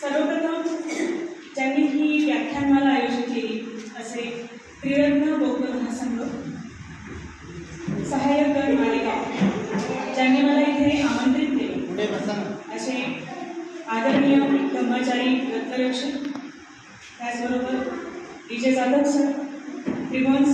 सर्वप्रथम ज्यांनी ही व्याख्यानमाला आयोजित केली असे त्रिरत्न बौद्ध महासंघ सहाय्यक मालेगाव ज्यांनी मला इथे आमंत्रित केले. असे आदरणीय ब्रह्मचारी रत्नरक्षक त्याचबरोबर विजय जाधव सर त्रिभुवन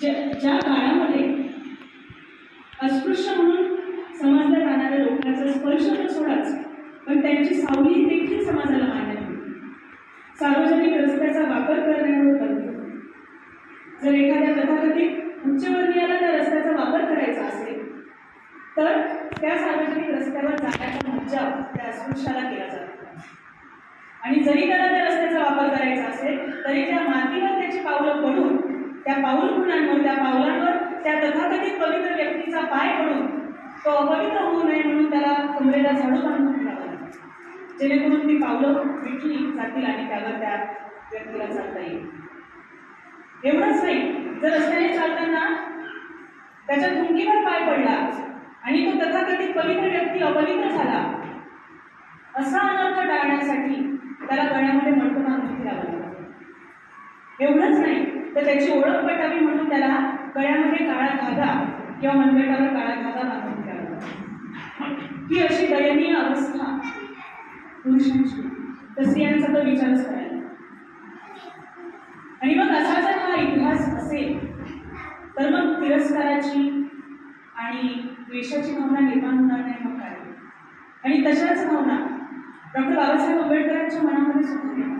ज्या ज्या काळामध्ये अस्पृश्य म्हणून समजल्या जाणाऱ्या लोकांचा स्पर्श तर सोडाच पण त्यांची सावली देखील समाजाला मान्य नव्हती सार्वजनिक रस्त्याचा वापर करण्यावर बंदी. जर एखाद्या तथाकथित उच्चवर्गीयाला त्या रस्त्याचा वापर करायचा असेल तर त्या सार्वजनिक रस्त्यावर जाण्याचा मज्जा त्या अस्पृश्याला केला जातो. आणि जरी त्याला त्या रस्त्याचा वापर करायचा असेल तरी त्या मातीवर त्याची पावलं पडून त्या पाऊल गुणांवर त्या पावलांवर त्या तथाकथित पवित्र व्यक्तीचा पाय पडून तो अपवित्र होऊ नये म्हणून त्याला कमरेला झाडू बांधून ठेवावं जेणेकरून ती पावलं विटली जातील आणि त्यावर त्या व्यक्तीला चालता येईल. एवढंच नाही जर रस्त्याने चालताना त्याच्या थुंकीवर पाय पडला आणि तो तथाकथित पवित्र व्यक्ती अपवित्र झाला असा अनर्थ टाळण्यासाठी त्याला गळ्यामध्ये मडकं बांधून फिरावं लागतं एवढंच नाही तर त्याची ओळख पटावी म्हणून त्याला गळ्यामध्ये काळा धागा किंवा मनगटावर काळा धागा बांधून द्यावा ही अशी दयनीय अवस्था पुरुषांची. तर स्त्रियांचा तर विचारच करायला. आणि मग असा जर हा इतिहास असेल तर मग तिरस्काराची आणि द्वेषाची भावना निर्माण होणार नाही मग काय? आणि तशाच भावना डॉक्टर बाबासाहेब आंबेडकरांच्या मनामध्ये सुद्धा निर्माण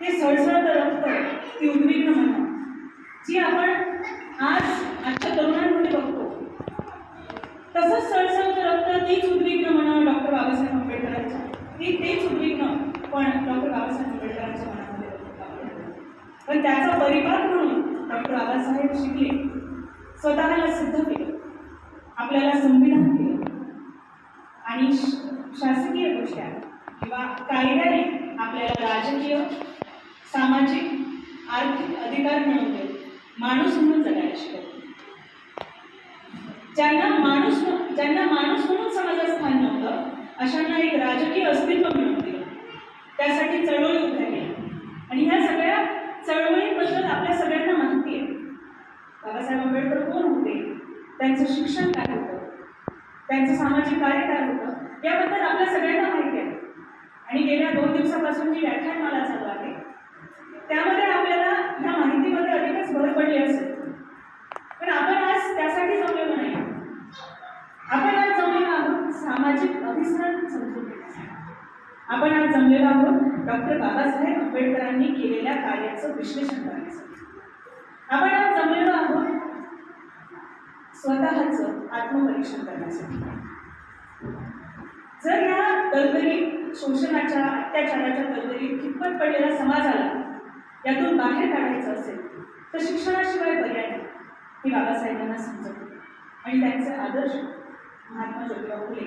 ते सळसळ रक्त ती उद्विग्न म्हणा जी आपण आज आजच्या तरुणांमध्ये बघतो तसंच सळसळ रक्त तीच उद्विग्न म्हणा डॉक्टर बाबासाहेब आंबेडकरांच्या ती तेच उद्विग्न पण डॉक्टर बाबासाहेब आंबेडकरांच्या मनामध्ये पण त्याचा परिपाक म्हणून डॉक्टर बाबासाहेब शिकले स्वतःला सिद्ध केलं. आपल्याला संविधान दिलं. आणि श- शासकीय गोष्टी किंवा कायद्याने आपल्याला राजकीय सामाजिक आर्थिक अधिकार मिळवून माणूस म्हणून जगायला शिकवलं ज्यांना माणूस ज्यांना माणूस म्हणून समाजात स्थान नव्हतं अशांना एक राजकीय अस्तित्व मिळवून दिलं. त्यासाठी चळवळी उभ्या केल्या. आणि ह्या सगळ्या चळवळीबद्दल आपल्या सगळ्यांना माहिती आहे. बाबासाहेब आंबेडकर कोण होते? त्यांचं शिक्षण काय होतं? त्यांचं सामाजिक कार्य काय होतं? याबद्दल आपल्या सगळ्यांना माहिती आहे. आणि गेल्या दोन दिवसापासून जी व्याख्यानमाला चालू आहे त्यामध्ये आपल्याला ह्या माहितीमध्ये अधिकच भर पडली असेल. पण आपण आज त्यासाठी जमलेलो नाही. आपण आज जमलेलो आहोत सामाजिक अभिसरण समजून आपण आज जमलेलो आहोत डॉक्टर बाबासाहेब आंबेडकरांनी केलेल्या कार्याचं विश्लेषण करण्यासाठी आपण आज जमलेलो आहोत स्वतःचं आत्मपरीक्षण करण्यासाठी. जर या दलदलीत शोषणाच्या अत्याचाराच्या दलदलीत कितपत पडलेल्या समाजाला यातून बाहेर काढायचं असेल तर शिक्षणाशिवाय पर्याय नाही. हे बाबासाहेबांना समजत. होते. आणि त्यांचे आदर्श महात्मा ज्योतिराव फुले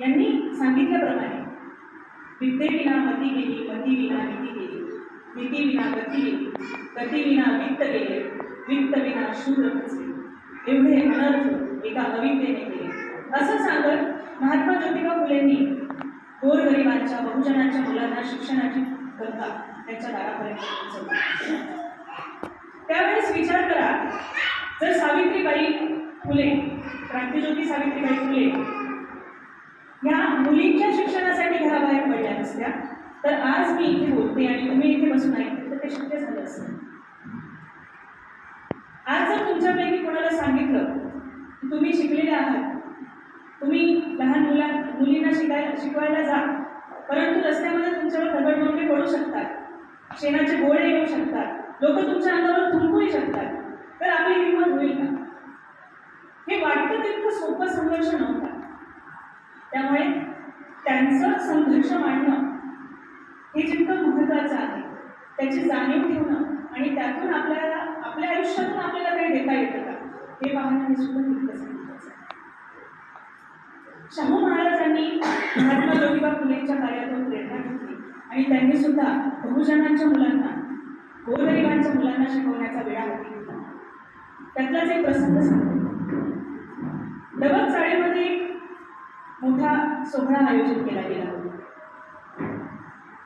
यांनी सांगितल्याप्रमाणे विद्येविना मती गेली मती विना नीती गेली. नीती विना गती गेली गती विना वित्त गेले वित्त विना शूद्र खचले एवढे अनर्थ एका अविद्येने केले. असं सांगत महात्मा ज्योतिबा फुलेंनी गोरगरिबांच्या बहुजनांच्या मुलांना शिक्षणाची गंगा त्यांच्या दारापर्यंत त्यावेळेस विचार करा जर सावित्रीबाई फुले क्रांतिज्योती सावित्रीबाई फुले या मुलींच्या शिक्षणासाठी घराबाहेर पडल्या नसत्या तर आज मी इथे बोलते आणि तुम्ही इथे बसून ऐकते तर ते शक्य झालं असतं आज जर तुमच्यापैकी कोणाला सांगितलं की तुम्ही शिकलेले आहात तुम्ही लहान मुला मुलींना शिकायला शिकवायला जा परंतु रस्त्यामध्ये तुमच्यावर दगडमोडके पडू शकतात शेणाचे गोळे येऊ शकतात. लोक तुमच्या अंगावर थुंकूही शकतात. तर आपली हिंमत होईल का? हे वाटतं तितकं सोपं संघर्ष नव्हता. त्यामुळे त्यांचं संघर्ष मांडणं हे जितकं महत्त्वाचं आहे त्याची जाणीव ठेवणं आणि त्यातून आपल्याला आपल्या आयुष्यातून आपल्याला काही देता येतं का? हे पाहणं हे सुद्धा तितकंच महत्त्वाचं आहे. शाहू महाराजांनी महात्मा ज्योतिबा फुलेंच्या कार्यातून प्रेरणा घेतली. आणि त्यांनी सुद्धा बहुजनांच्या मुलांना गोरगरिबांच्या मुलांना शिकवण्याचा वेळा हाती घेतला. त्यातलाच एक प्रसंग सांगतो. दबक चाळीमध्ये एक मोठा सोहळा आयोजित केला गेला होता.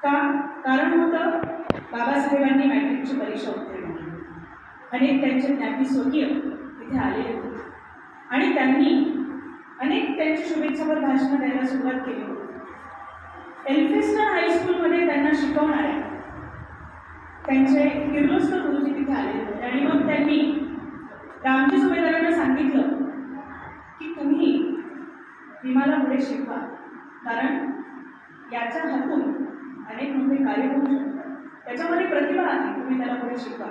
का? कारण होतं बाबासाहेबांनी मॅट्रिकची परीक्षा उत्तीर्ण केली अनेक त्यांचे ज्ञाती स्वकीय तिथे आलेले होते. आणि त्यांनी अनेक त्यांची शुभेच्छापर भाषणं द्यायला सुरुवात केली होती. एल्फिस्टन हायस्कूलमध्ये त्यांना शिकवणाऱ्या त्यांचे किर्लोस्कर गुरुजी तिथे आलेले होते. आणि मग त्यांनी रामजी सुभेदारांना सांगितलं की तुम्ही विमाला पुढे शिकवा. कारण याच्या हातून अनेक मोठे कार्य होऊ शकतात. त्याच्यामध्ये प्रतिभा आहे तुम्ही त्याला पुढे शिकवा.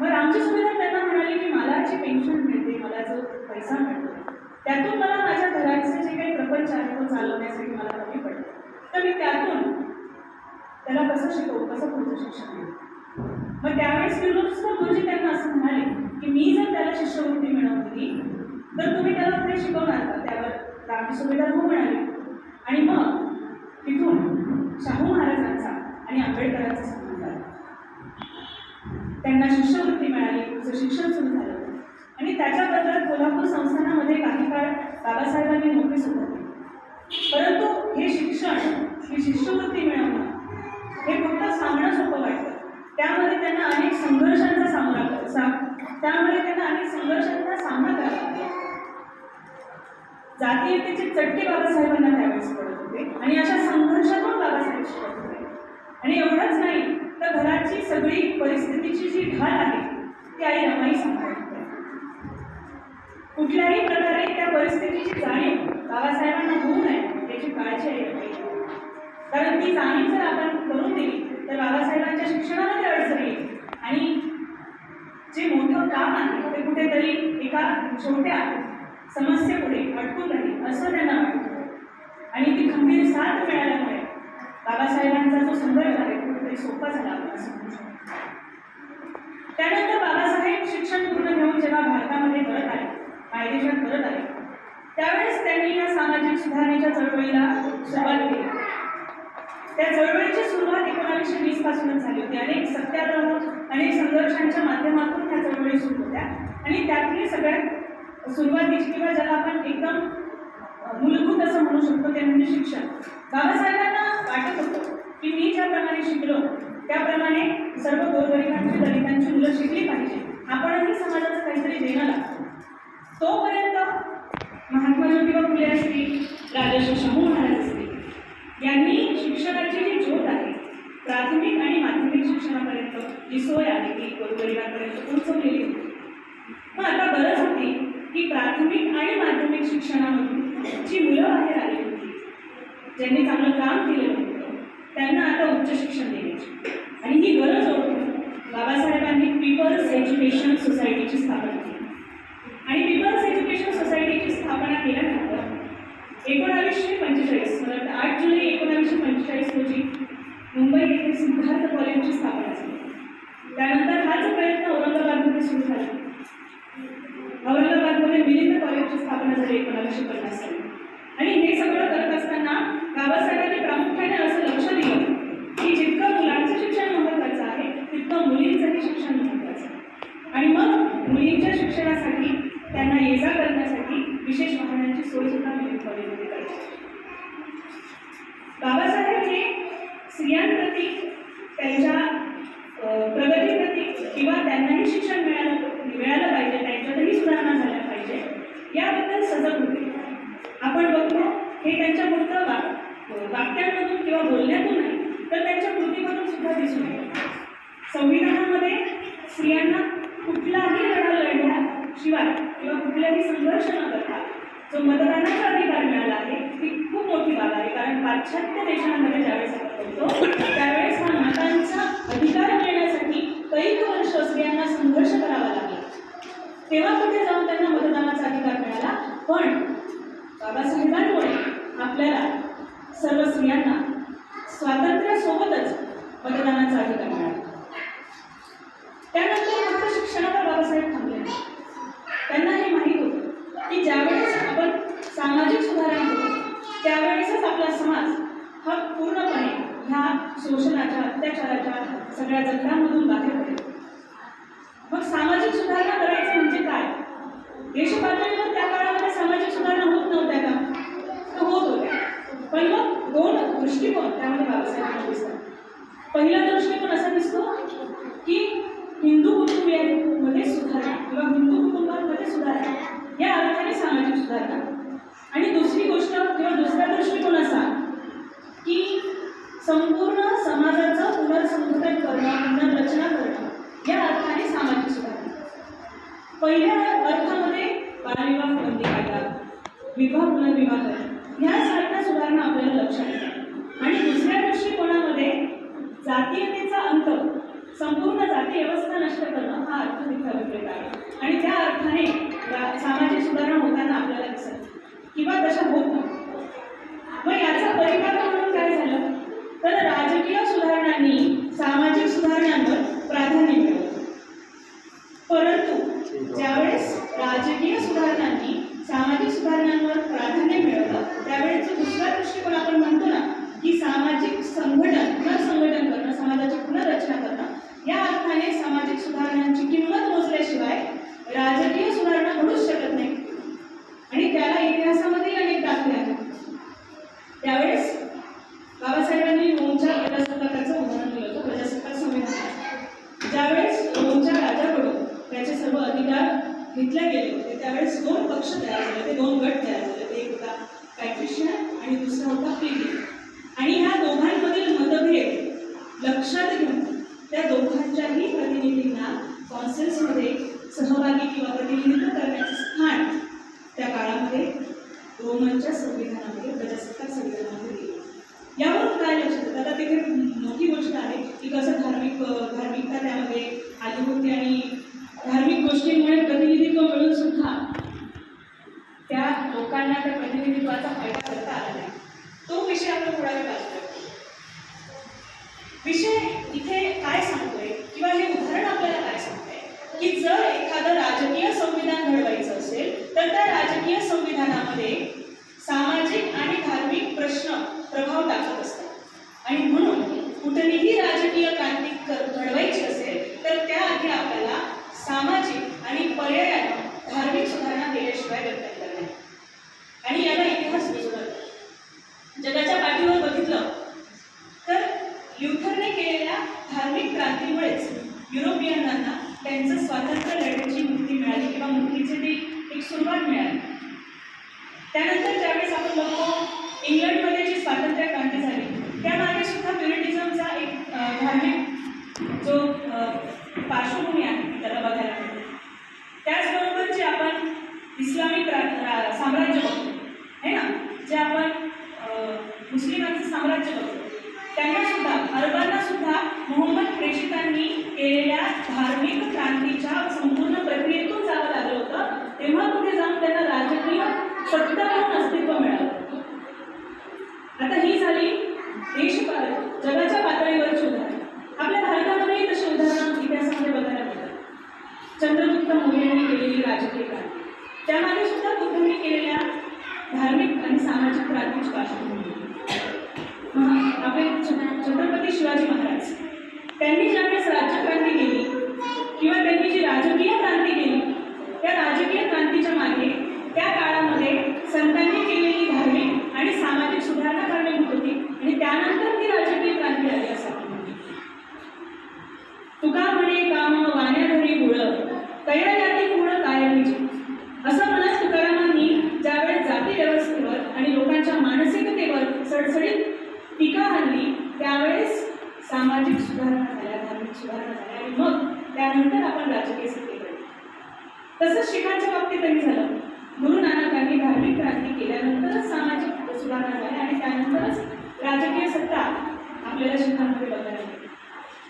मग रामजी सुभेदार त्यांना म्हणाले की मला जी पेन्शन मिळते मला जो पैसा मिळतो त्यातून मला माझ्या घराचे जे काही प्रपंच आहे तो चालवण्यासाठी मला कमी पडते. मी त्यातून त्याला कसं शिकवू कसं पुढचं शिक्षण देऊ मग त्यावेळेस किर्लोस्कर गुरुजी त्यांना असं म्हणाले की मी जर त्याला शिष्यवृत्ती मिळवून दिली तर तुम्ही त्याला पुढे शिकवणार का? त्यावर रामजी सुभेदार हो म्हणाले. आणि मग तिथून शाहू महाराजांचा आणि आंबेडकरांचा संबंध आला. त्यांना शिष्यवृत्ती मिळाली तुझं शिक्षण सुरू झालं. आणि त्याच्याबद्दल कोल्हापूर संस्थानामध्ये काही काळ बाबासाहेबांनी नोकरी सुद्धा परंतु हे शिक्षण ही शिष्यवृत्ती मिळवणं हे फक्त सांगणं सोपं वाटतं. त्यामध्ये त्यांना अनेक संघर्षांचा सामना कर- सा त्यामुळे त्यांना अनेक संघर्षांचा सामना करावा लागला जातीयतेचे चटके बाबासाहेबांना त्यावेळेस पडत होते आणि अशा संघर्षातून बाबासाहेब शिकत होते. आणि एवढंच नाही तर घराची सगळी परिस्थितीची जी ढाल आहे ती आई रमाई सांभाळत कुठल्याही प्रकारे त्या परिस्थितीची जाणीव बाबासाहेबांना होऊ नये याची काळजी आहे कारण ती जाणीव जर आपण करून दिली तर बाबासाहेबांच्या शिक्षणामध्ये अडचण येईल. आणि जे मोठं काम आहे ते कुठेतरी एका छोट्या समस्येपुढे अटकून राहील असं त्यांना वाटतं. आणि ती खंबीर साथ मिळाल्यामुळे बाबासाहेबांचा जो संघर्ष आहे कुठेतरी सोपा झाला आपण असं म्हणू शकतो. त्यानंतर बाबासाहेब शिक्षण पूर्ण घेऊन जेव्हा भारतामध्ये परत आले मायदेशात परत आले त्यावेळेस त्यांनी या सामाजिक सुधारणेच्या चळवळीला सुरुवात केली. त्या चळवळीची सुरुवात एकोणावीसशे वीस पासूनच झाली होती. अनेक सत्याग्रह अनेक संघर्षांच्या माध्यमातून त्या चळवळी सुरू होत्या. आणि त्यातली सगळ्यात सुरुवातीची किंवा ज्याला आपण एकदम मूलभूत असं म्हणू शकतो ते म्हणजे शिक्षण. बाबासाहेबांना वाटत होतं की मी ज्याप्रमाणे शिकलो त्याप्रमाणे सर्व गोरगरिबांची दलितांची मुलं शिकली पाहिजे. आपणही समाजाचं काहीतरी देणं लागतो. तोपर्यंत महात्मा ज्योतिबा फुले असतील राजश्री शाहू महाराज असतील यांनी शिक्षणाची जी ज्योत आहे प्राथमिक आणि माध्यमिक शिक्षणापर्यंत जी सोय आहे ती गोरगरिबांपर्यंत पोहोचवलेली होती. मग आता बरंच होती की प्राथमिक आणि माध्यमिक शिक्षणामधून जी मुलं बाहेर आली होती ज्यांनी चांगलं काम केलं होतं त्यांना आता उच्च शिक्षण देण्याची. आणि ही गरज ओळखून बाबासाहेबांनी पीपल्स एज्युकेशन सोसायटीची स्थापना केली. एकोणावीसशे पंचेचाळीस. मला आठ जुलै एकोणावीसशे पंचेचाळीस रोजी मुंबई येथे सिद्धार्थ कॉलेजची स्थापना झाली. त्यानंतर हाच प्रयत्न औरंगाबादमध्ये सुरू झाला. औरंगाबादमध्ये मिलिंद कॉलेजची स्थापना झाली एकोणावीसशे पन्नास साली. हा पूर्णपणे ह्या शोषणाच्या अत्याचाराच्या सगळ्या जखडांमधून बाहेर पडेल. मग सामाजिक सुधारणा करायचं म्हणजे काय? देशपातळीवर त्या काळामध्ये सामाजिक सुधारणा होत नव्हत्या का? तर होत होत्या. पण मग दोन दृष्टिकोन त्यामध्ये बाबासाहेबांना दिसतात. पहिला दृष्टिकोन असा दिसतो विभाग पुनर्विवाह ह्यासारख्या सुधारणा आपल्याला लक्षात आणि दुसऱ्या दृष्टिकोनामध्ये जातीयतेचा अंत संपूर्ण जाती व्यवस्था नष्ट करणं हा अर्थ तिथे अभिप्रेत आहे. आणि त्या अर्थाने सामाजिक सुधारणा होताना आपल्याला दिसत. किंवा तशा होत मग याचा परिणाम म्हणून काय झालं? तर राजकीय सुधारणांनी सामाजिक सुधारणांवर प्राधान्य मिळवलं परंतु ज्यावेळेस राजकीय सुधारणांनी सामाजिक सुधारणांवर प्राधान्य मिळवलं. त्यावेळेच दुसरा दृष्टिकोन आपण म्हणतो ना की सामाजिक संघटन पुनर्संघटन करणं समाजाची पुनर्रचना करणं या अर्थाने सामाजिक सुधारणांची किंमत मोजल्याशिवाय राजकीय सुधारणा घडूच शकत नाही. आणि त्याला इतिहासामध्ये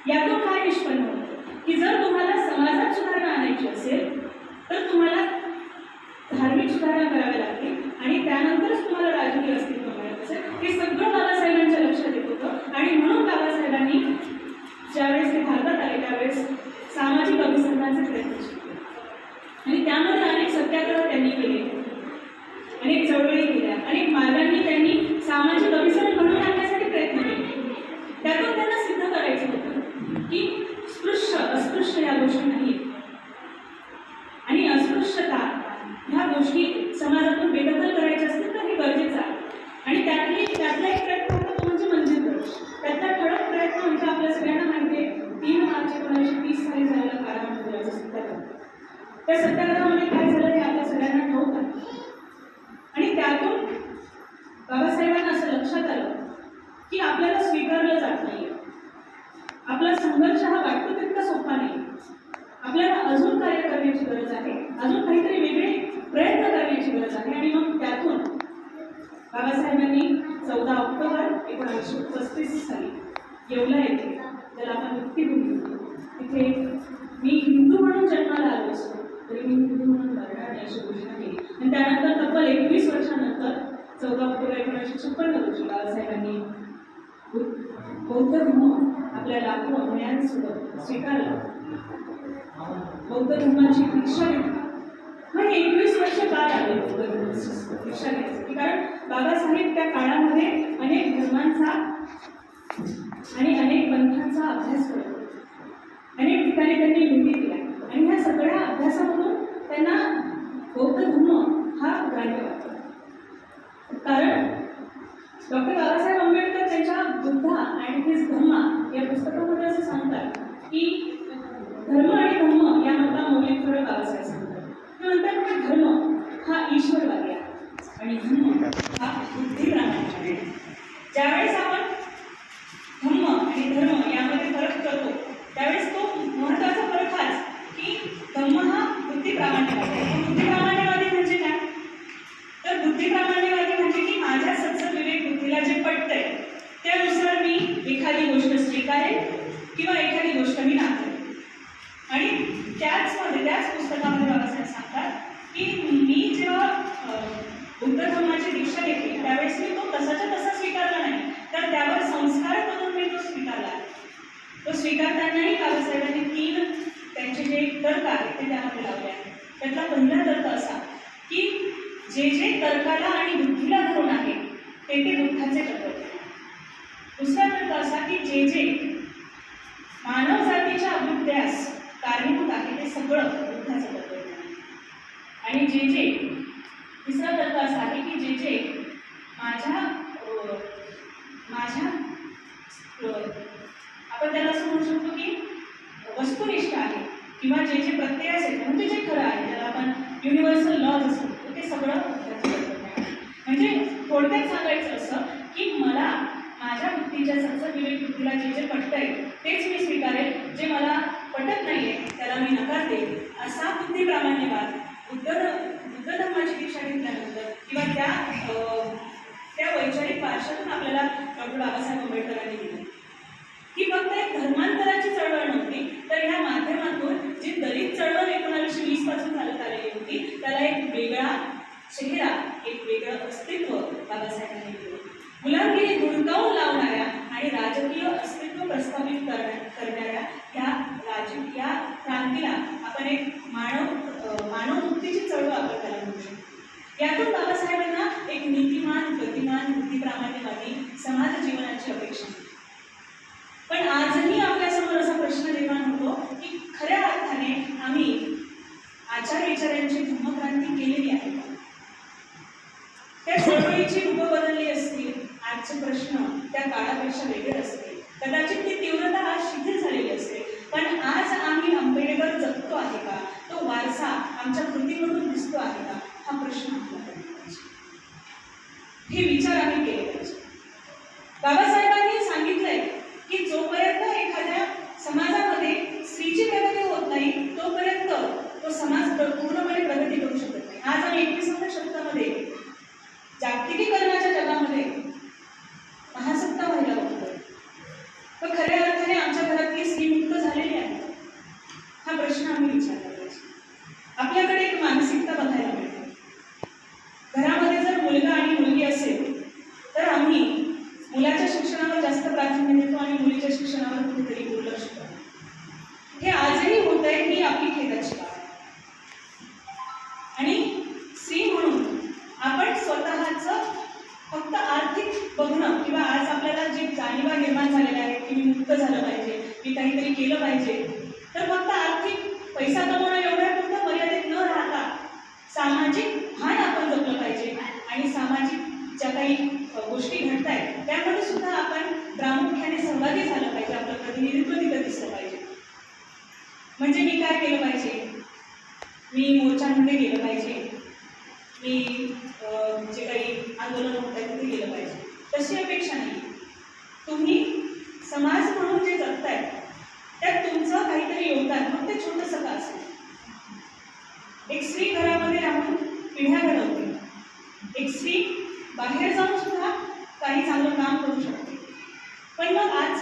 यातून काय निष्पन्न होतं की जर तुम्हाला समाजात सुधारणा आणायची असेल तर तुम्हाला धार्मिक सुधारणा कराव्या लागतील आणि त्यानंतरच तुम्हाला राजकीय अस्तित्व मिळत असेल. हे सगळं बाबासाहेबांच्या लक्षात येत होतं. आणि म्हणून बाबासाहेबांनी ज्यावेळेस ते भारतात आले त्यावेळेस सामाजिक अभिसंधानचे प्रयत्न केले. आणि त्यामध्ये अनेक सत्याग्रह त्यांनी केले. अनेक चळवळी केल्या. अनेक मार्गांनी त्यांनी सामाजिक अभिसरण घडवून आणण्यासाठी प्रयत्न केले त्यातून त्यांना सिद्ध करायचं होतं की स्पृश्य अस्पृश्य या गोष्टी नाही आणि अस्पृश्यता ह्या गोष्टी समाजातून बेदखल करायच्या असतील तर हे गरजेचं आहे आणि त्यातली त्यातला एक प्रयत्न होता तो म्हणजे मंजिल प्रवेश त्यातला ठळक प्रयत्न म्हणजे आपल्या सगळ्यांना माहिती आहे तीन मार्च एकोणीसशे झालेलं साली झालेला म्हणजे सत्याग्रह त्या सत्याग्रहामध्ये काय झालं हे आपल्या सगळ्यांना ठाऊक आहे. आणि त्यातून बाबासाहेबांना असं लक्षात आलं की आपल्याला स्वीकारलं जात नाही आपला संघर्ष हा वाटतो तितका सोपा नाही. आपल्याला अजून कार्य करण्याची गरज आहे अजून काहीतरी वेगळे प्रयत्न करण्याची गरज आहे. आणि मग त्यातून बाबासाहेबांनी चौदा ऑक्टोबर एकोणीसशे पस्तीस साली येवला येथे त्याला आपण मुक्तीभूमी म्हणतो. तिथे मी हिंदू म्हणून जन्माला आलो असतो तरी मी हिंदू म्हणून मरणार नाही अशी घोषणा केली. आणि त्यानंतर तब्बल एकवीस वर्षानंतर चौदा ऑक्टोबर एकोणीसशे छप्पन्न रोजी बाबासाहेबांनी बौद्ध धर्म आपल्या लाखो अनुयायांसोबत स्वीकारला. बौद्ध धर्माची दीक्षा घेतली. मग एकवीस वर्ष का लागले बौद्ध धर्माची दीक्षा घेण्यासाठी. कारण बाबासाहेब त्या काळामध्ये अनेक धर्मांचा आणि अनेक पंथांचा अभ्यास करत अनेक ठिकाणी त्यांनी भेटी दिल्या. आणि ह्या सगळ्या अभ्यासामधून त्यांना बौद्ध धर्म हा ग्राह्य वाटतो. कारण डॉक्टर बाबासाहेब आंबेडकर त्यांच्या बुद्धा आणि हिज धम्मा या पुस्तकामध्ये असं सांगतात की धर्म आणि धम्म या मता मौलिक फरक बाबासाहेब सांगतात. ते म्हणतात की धर्म हा ईश्वरवादी आहे आणि धम्म हा बुद्धिप्रामाणिक आहे. ज्यावेळेस आपण धम्म आणि धर्म यामध्ये फरक करतो त्यावेळेस तो महत्त्वाचा फरक हाच की धम्म हा बुद्धिप्रामाण्यवादी आहे बुद्धिप्रामाण्यवादी म्हणजे काय तर बुद्धिप्रामाण्यवादी म्हणजे की माझ्या सत्सद विवेक बुद्धीला जे पटतंय त्यानुसार मी एखादी गोष्ट स्वीकारेन किंवा एखादी गोष्ट मी नाकारेन आणि त्याचमध्ये त्याच पुस्तकामध्ये बाबासाहेब सांगतात की मी जेव्हा अं, बुद्ध धर्माची दीक्षा घेतली त्यावेळेस मी तो तसाच्या तसा स्वीकारला नाही तर त्यावर संस्कार करून मी तो स्वीकारला तो स्वीकारतानाही बाबासाहेबांनी तीन त्यांचे जे तर्क आहेत ते त्यामध्ये लावले आहेत त्यातला पहिला तर्क असा की जे जे तर्काला आणि बुद्धीला धरून आहे ते ते बुद्धाचे तत्व दुसरा तर्क असा की जे जे मानव जातीच्या अभ्युदयास कारणीभूत आहे ते सगळं बुद्धाचं तत्व आणि जे जे तिसरा तर्क असा आहे की जे जे माझ्या माझ्या आपण त्याला असं म्हणू शकतो की वस्तुनिष्ठ आहे किंवा जे जे प्रत्ययास असेल म्हणजे जे खरं आहे त्याला आपण युनिव्हर्सल लॉज असं म्हणतो. ते सगळं म्हणजे थोडक्यात सांगायचं असं की मला माझ्या वृत्तीच्या सत्सद विवेक वृत्तीला जे जे पटतंय तेच मी स्वीकारेल. जे मला पटत नाहीये त्याला मी नकार देईल. असा बुद्धिप्रामाण्यवाद बुद्ध जर धर्माची दीक्षा घेतल्यानंतर किंवा त्या त्या वैचारिक पार्श्वातून आपल्याला डॉक्टर बाबासाहेब आंबेडकरांनी दिली. ही फक्त एक धर्मांतराची चळवळ नव्हती तर ह्या माध्यमातून जी दलित चळवळ एकोणावीसशे वीसपासून चालत आलेली होती त्याला एक वेगळा चेहरा एक वेगळं आजही आपल्यासमोर असा प्रश्न निर्माण होतो की खऱ्या अर्थाने आम्ही आचार विचारांची धर्मक्रांती केलेली आहे. त्या चळवळीची रूप बदलली असतील आजचे प्रश्न त्या काळापेक्षा वेगळे असतील. कदाचित ती तीव्रता आज शिथिल झालेली असते पण आज आम्ही आंबेडकर जगतो आहे का? तो वारसा आमच्या कृतीमधून दिसतो आहे का? हा प्रश्न आपल्याला हे विचार आम्ही केले पाहिजे. बाबासाहेबांनी केलं पाहिजे. तर फक्त आर्थिक पैसा कमवणं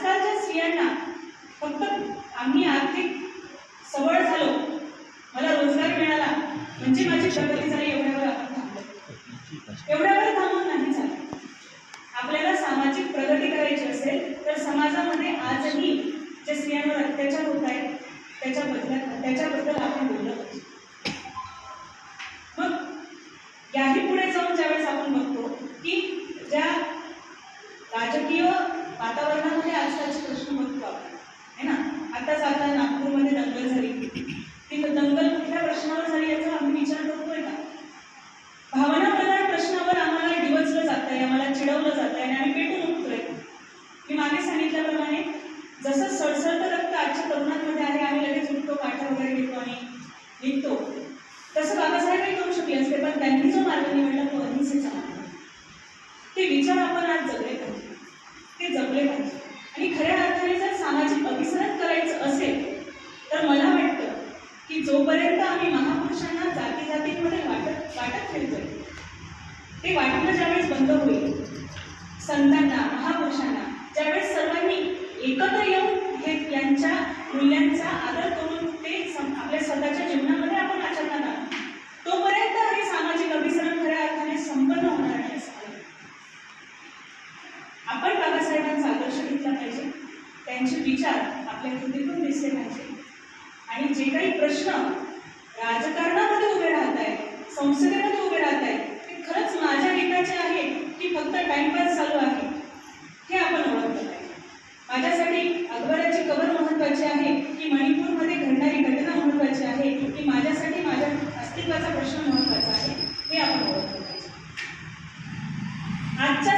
आजकालच्या स्त्रियांना फक्त आम्ही आर्थिक सवळ झालो मला रोजगार मिळाला म्हणजे माझी प्रगती झाली एवढ्यावर आपण थांबलो. एवढ्यावर थांबून नाही झालं. आपल्याला सामाजिक प्रगती करायची असेल तर समाजामध्ये आजही जे स्त्रियांवर अत्याचार होत आहेत त्याच्याबद्दल त्याच्याबद्दल आपण बोललं पाहिजे. কিন্তু जे काही प्रश्न राजकारणामध्ये उभे राहत आहेत संसदेमध्ये उभे राहत आहेत ते खरंच माझ्या हिताचे आहे की फक्त टाइमपास चालू आहे हे आपण ओळखलं पाहिजे माझ्यासाठी अकबराची कबर महत्त्वाची आहे की मणिपूरमध्ये घडणारी घटना महत्त्वाची आहे की माझ्यासाठी माझ्या अस्तित्वाचा प्रश्न महत्त्वाचा आहे हे आपण ओळखलं पाहिजे आजच्या